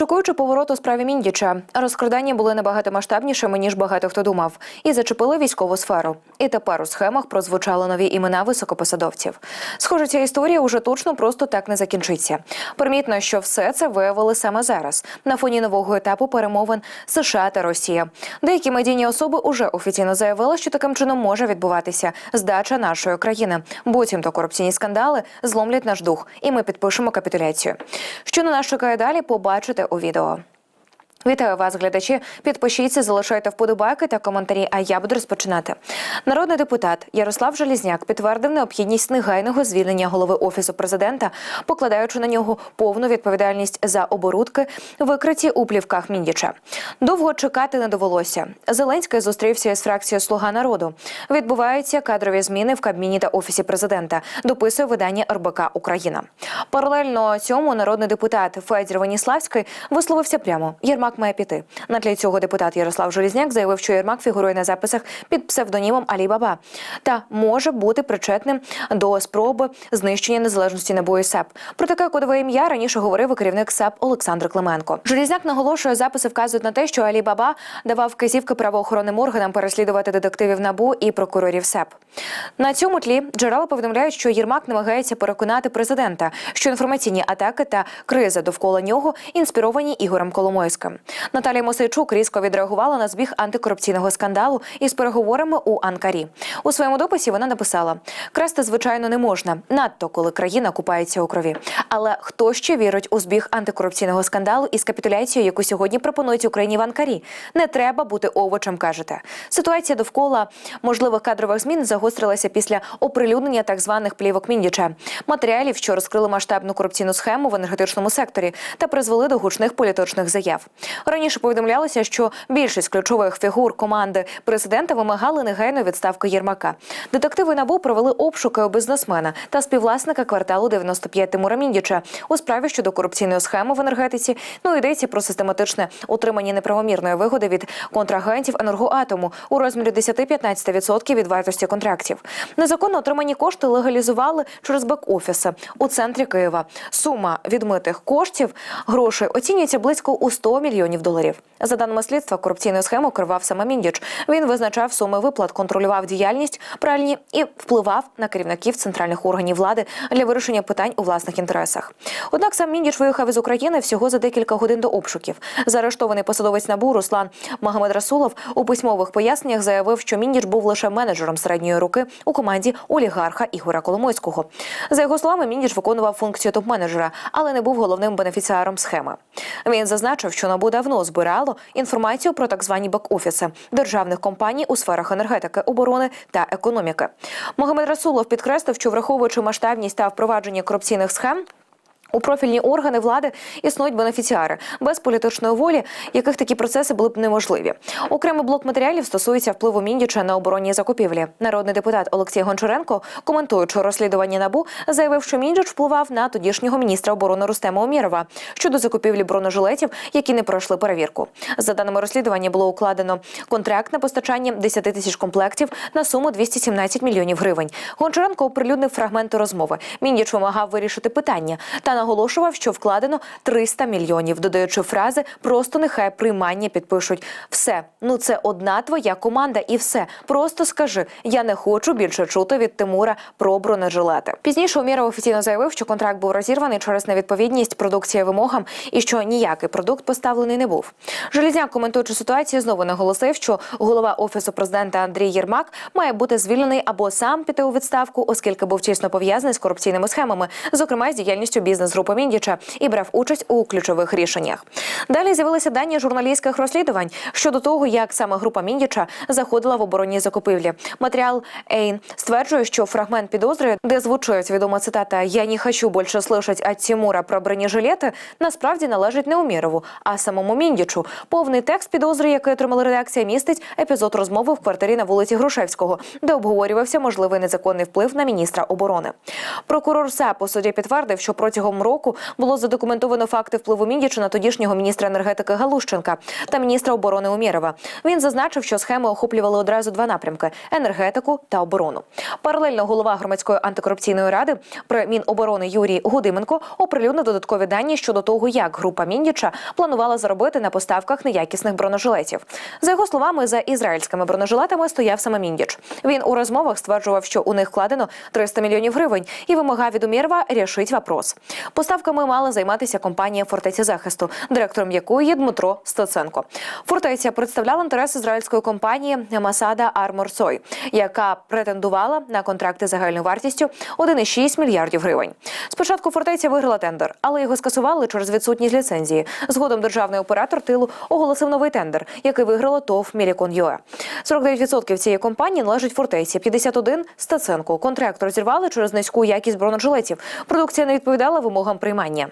Шокуючи поворот у справі Міндіча, розкрадання були набагато масштабнішими ніж багато хто думав, і зачепили військову сферу. І тепер у схемах прозвучали нові імена високопосадовців. Схоже, ця історія уже точно просто так не закінчиться. Примітно, що все це виявили саме зараз, на фоні нового етапу перемовин США та Росія. Деякі медійні особи уже офіційно заявили, що таким чином може відбуватися здача нашої країни. Буцімто корупційні скандали зломлять наш дух, і ми підпишемо капітуляцію. Що на нас чекає далі, побачите у відео. Вітаю вас, глядачі. Підпишіться, залишайте вподобайки та коментарі. А я буду розпочинати. Народний депутат Ярослав Желізняк підтвердив необхідність негайного звільнення голови офісу президента, покладаючи на нього повну відповідальність за оборудки, викриті у плівках Міндіча. Довго чекати не довелося. Зеленський зустрівся із фракцією Слуга народу. Відбуваються кадрові зміни в Кабміні та офісі президента. Дописує видання РБК Україна. Паралельно цьому народний депутат Федір Веніславський висловився прямо. Єрмак має піти. На тлі цього депутат Ярослав Желізняк заявив, що Єрмак фігурує на записах під псевдонімом Алі Баба та може бути причетним до спроби знищення незалежності НАБУ і САП. Про таке кодове ім'я раніше говорив і керівник САП Олександр Клименко. Желізняк наголошує, записи вказують на те, що Алі Баба давав вказівки правоохоронним органам переслідувати детективів НАБУ і прокурорів САП. На цьому тлі джерела повідомляють, що Єрмак намагається переконати президента, що інформаційні атаки та криза довкола нього інспіровані Ігорем Коломойським. Наталія Мосейчук різко відреагувала на збіг антикорупційного скандалу із переговорами у Анкарі. У своєму дописі вона написала: красти, звичайно, не можна, надто коли країна купається у крові. Але хто ще вірить у збіг антикорупційного скандалу із капітуляцією, яку сьогодні пропонують Україні в Анкарі? Не треба бути овочем, кажете. Ситуація довкола можливих кадрових змін загострилася після оприлюднення так званих плівок Міндіча, матеріалів, що розкрили масштабну корупційну схему в енергетичному секторі та призвели до гучних політичних заяв. Раніше повідомлялося, що більшість ключових фігур команди президента вимагали негайної відставки Єрмака. Детективи набу провели обшуки у бізнесмена та співвласника кварталу 95 Тимура Міндіча у справі щодо корупційної схеми в енергетиці. Ну йдеться про систематичне отримання неправомірної вигоди від контрагентів енергоатому у розмірі 10-15% від вартості контрактів. Незаконно отримані кошти легалізували через бек-офіси у центрі Києва. Сума відмитих коштів грошей оцінюється близько у 100 мільйонів доларів. За даними слідства, корупційну схему керував саме Міндіч. Він визначав суми виплат, контролював діяльність пральні і впливав на керівників центральних органів влади для вирішення питань у власних інтересах. Однак сам Міндіч виїхав із України всього за декілька годин до обшуків. Заарештований посадовець НАБУ Руслан Магомед Расулов у письмових поясненнях заявив, що Міндіч був лише менеджером середньої руки у команді олігарха Ігоря Коломойського. За його словами, Міндіч виконував функцію топ-менеджера, але не був головним бенефіціаром схеми. Він зазначив, що НАБУ давно збирало інформацію про так звані бек-офіси державних компаній у сферах енергетики, оборони та економіки. Магомед Расулов підкреслив, що враховуючи масштабність та впровадження корупційних схем. У профільні органи влади існують бенефіціари без політичної волі, яких такі процеси були б неможливі. Окремий блок матеріалів стосується впливу Міндіча на оборонні закупівлі. Народний депутат Олексій Гончаренко, коментуючи розслідування набу, заявив, що Міндіч впливав на тодішнього міністра оборони Рустема Умірова щодо закупівлі бронежилетів, які не пройшли перевірку. За даними розслідування, було укладено контракт на постачання 10 тисяч комплектів на суму 217 мільйонів гривень. Гончаренко оприлюднив фрагменти розмови. Міндіч вимагав вирішити питання та наголошував, що вкладено 300 мільйонів, додаючи фрази Просто нехай приймання підпишуть. Все, ну це одна твоя команда, і все. Просто скажи, я не хочу більше чути від Тимура про бронежилети. Пізніше Уміров офіційно заявив, що контракт був розірваний через невідповідність продукції вимогам і що ніякий продукт поставлений не був. Желізняк, коментуючи ситуацію, знову наголосив, що голова офісу президента Андрій Єрмак має бути звільнений або сам піти у відставку, оскільки був тісно пов'язаний з корупційними схемами, зокрема з діяльністю бізнес групи Міндіча і брав участь у ключових рішеннях. Далі з'явилися дані журналістських розслідувань щодо того, як саме група Міндіча заходила в оборонні закупівлі. Матеріал Ейн стверджує, що фрагмент підозри, де звучить відома цитата Я не хочу більше слышать від Тимура про бронежилети, насправді належить не Умірову, а самому Міндічу. Повний текст підозри, який отримала редакція, містить епізод розмови в квартирі на вулиці Грушевського, де обговорювався можливий незаконний вплив на міністра оборони. Прокурор САП у суді підтвердив, що протягом року було задокументовано факти впливу Міндіча на тодішнього міністра енергетики Галущенка та міністра оборони Умєрова. Він зазначив, що схеми охоплювали одразу два напрямки: енергетику та оборону. Паралельно голова громадської антикорупційної ради при Міноборони Юрій Гудименко оприлюднив додаткові дані щодо того, як група Міндіча планувала заробити на поставках неякісних бронежилетів. За його словами, за ізраїльськими бронежилетами стояв саме Міндіч. Він у розмовах стверджував, що у них вкладено 300 мільйонів гривень, і вимагав від Умєрова рішить вопрос. Поставками мала займатися компанія фортеця захисту, директором якої є Дмитро Стеценко. Фортеця представляла інтерес ізраїльської компанії Масада Армор Сой, яка претендувала на контракти загальною вартістю 1,6 мільярдів гривень. Спочатку фортеця виграла тендер, але його скасували через відсутність ліцензії. Згодом державний оператор тилу оголосив новий тендер, який виграло ТОВ Мілікон ЮЕ. 49% цієї компанії належить фортеці, 51 – Стеценко. Контракт розірвали через низьку якість бронежилетів. Продукція не відповідала вимогам приймання.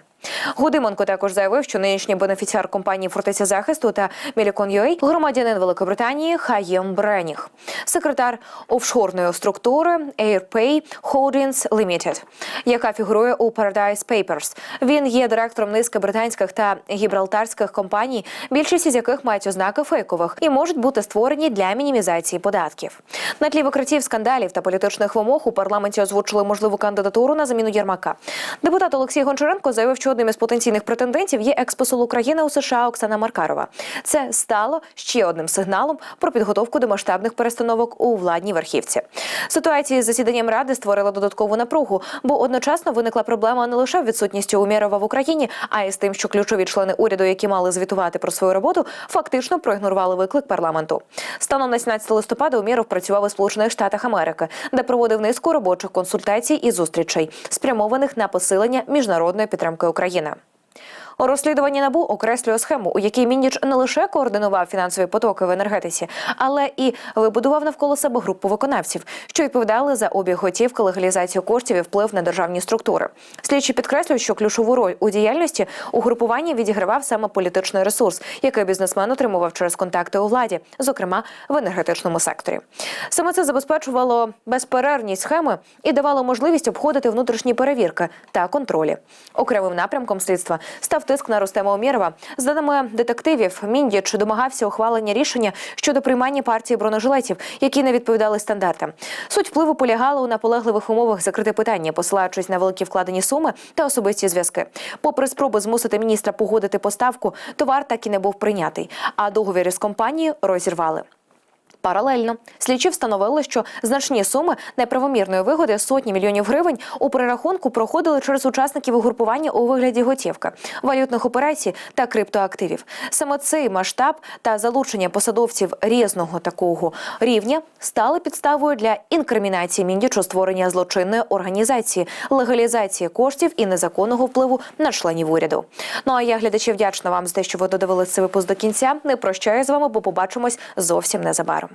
Гудименко також заявив, що нинішній бенефіціар компанії Фортеця захисту та Мілікон UA – громадянин Великобританії Хаєм Бреніг, секретар офшорної структури AirPay Holdings Limited, яка фігурує у Paradise Papers. Він є директором низки британських та гібралтарських компаній, більшість із яких мають ознаки фейкових і можуть бути створені для мінімізації податків. На тлі викриттів скандалів та політичних вимог у парламенті озвучили можливу кандидатуру на заміну Єрмака. Депутат Олексій Гончаренко заявив, що одним із потенційних претендентів є експосол України у США Оксана Маркарова. Це стало ще одним сигналом про підготовку до масштабних перестановок у владній верхівці. Ситуація з засіданням ради створила додаткову напругу, бо одночасно виникла проблема не лише відсутністю Умєрова в Україні, а й з тим, що ключові члени уряду, які мали звітувати про свою роботу, фактично проігнорували виклик парламенту. Станом на 17 листопада Умєров працював у Сполучених Штатах Америки, де проводив низку робочих консультацій і зустрічей, спрямованих на посилення міжнародної підтримки України. У розслідуванні набу окреслює схему, у якій Мінніч не лише координував фінансові потоки в енергетиці, але і вибудував навколо себе групу виконавців, що відповідали за обіг готівки, легалізацію коштів і вплив на державні структури. Слідчі підкреслюють, що ключову роль у діяльності угрупування відігравав саме політичний ресурс, який бізнесмен отримував через контакти у владі, зокрема в енергетичному секторі. Саме це забезпечувало безперервність схеми і давало можливість обходити внутрішні перевірки та контролі. Окремим напрямком слідства став тиск на Рустема Умєрова. За даними детективів, Міндіч домагався ухвалення рішення щодо приймання партії бронежилетів, які не відповідали стандартам. Суть впливу полягала у наполегливих умовах закрити питання, посилаючись на великі вкладені суми та особисті зв'язки. Попри спроби змусити міністра погодити поставку, товар так і не був прийнятий, а договір із компанією розірвали. Паралельно слідчі встановили, що значні суми неправомірної вигоди сотні мільйонів гривень у перерахунку проходили через учасників угрупування у вигляді готівки, валютних операцій та криптоактивів. Саме цей масштаб та залучення посадовців різного такого рівня стали підставою для інкримінації міндічу створення злочинної організації, легалізації коштів і незаконного впливу на членів уряду. Ну а я глядачі вдячна вам за те, що ви додивилися випуск до кінця. Не прощаю з вами, бо побачимось зовсім незабаром.